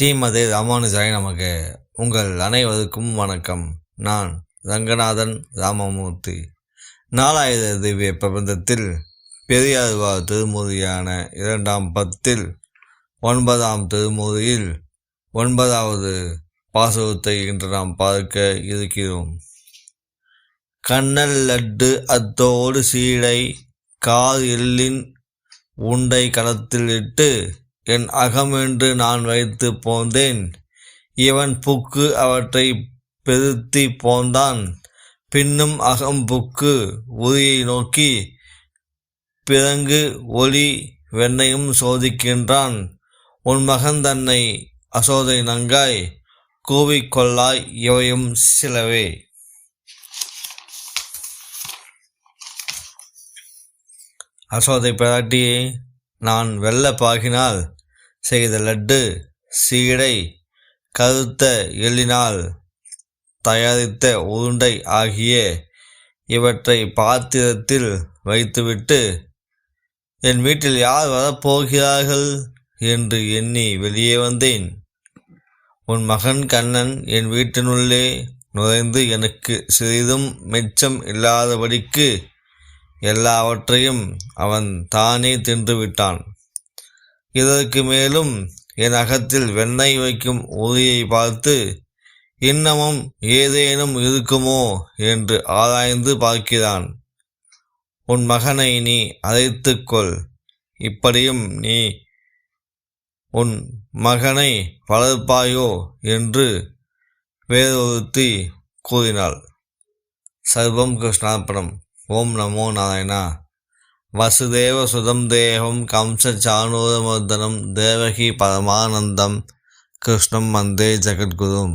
ஸ்ரீமதே ராமானுஜாய் நமக்கு உங்கள் அனைவருக்கும் வணக்கம். நான் ரங்கநாதன் ராமமூர்த்தி. நாலாயிர திவ்ய பிரபந்தத்தில் பெரியாழ்வார் திருமுறையான இரண்டாம் பத்தில் ஒன்பதாம் திருமுறையில் ஒன்பதாவது பாசுரத்தை இன்று நாம் பார்க்க இருக்கிறோம். கண்ணல் லட்டு அத்தோடு சீடை கார் எல்லின் உண்டை களத்தில் இட்டு என் அகமென்று நான் வைத்து போந்தேன். இவன் புக்கு அவற்றை பெருத்தி போந்தான். பின்னும் அகம் புக்கு உரியை நோக்கி பிறங்கு ஒளி வெண்ணையும் சோதிக்கின்றான். உன் மகன் தன்னை அசோதை நங்காய் கூவிக்கொள்ளாய் இவையும் சிலவே. அசோதை பிராட்டியை நான் வெள்ள பாகினால் செய்த லட்டு சீடை கருத்த எள்ளினால் தயாரித்த உருண்டை ஆகிய இவற்றை பாத்திரத்தில் வைத்துவிட்டு என் வீட்டில் யார் வரப்போகிறார்கள்? என்று எண்ணி வெளியே வந்தேன். உன் மகன் கண்ணன் என் வீட்டினுள்ளே நுழைந்து எனக்கு சிறிதும் மெச்சம் இல்லாதபடிக்கு எல்லாவற்றையும் அவன் தானே தின்றுவிட்டான் இதற்கு மேலும் என் அகத்தில் வெண்ணெய் வைக்கும் உரியை பார்த்து இன்னமும் ஏதேனும் இருக்குமோ? என்று ஆராய்ந்து பார்க்கிறான். உன் மகனை நீ அழைத்துக்கொள். இப்படியும் நீ உன் மகனை வளர்ப்பாயோ? என்று வேறொருத்தி கூறினாள். சர்வம் கிருஷ்ணார்ப்பணம். ஓம் நமோ நாராயணா. வசுதேவ சுதம் தேகம் கம்ச சாணூரமர்தனம் தேவகி பரமானந்தம் கிருஷ்ணம் வந்தே ஜெகத்குரும்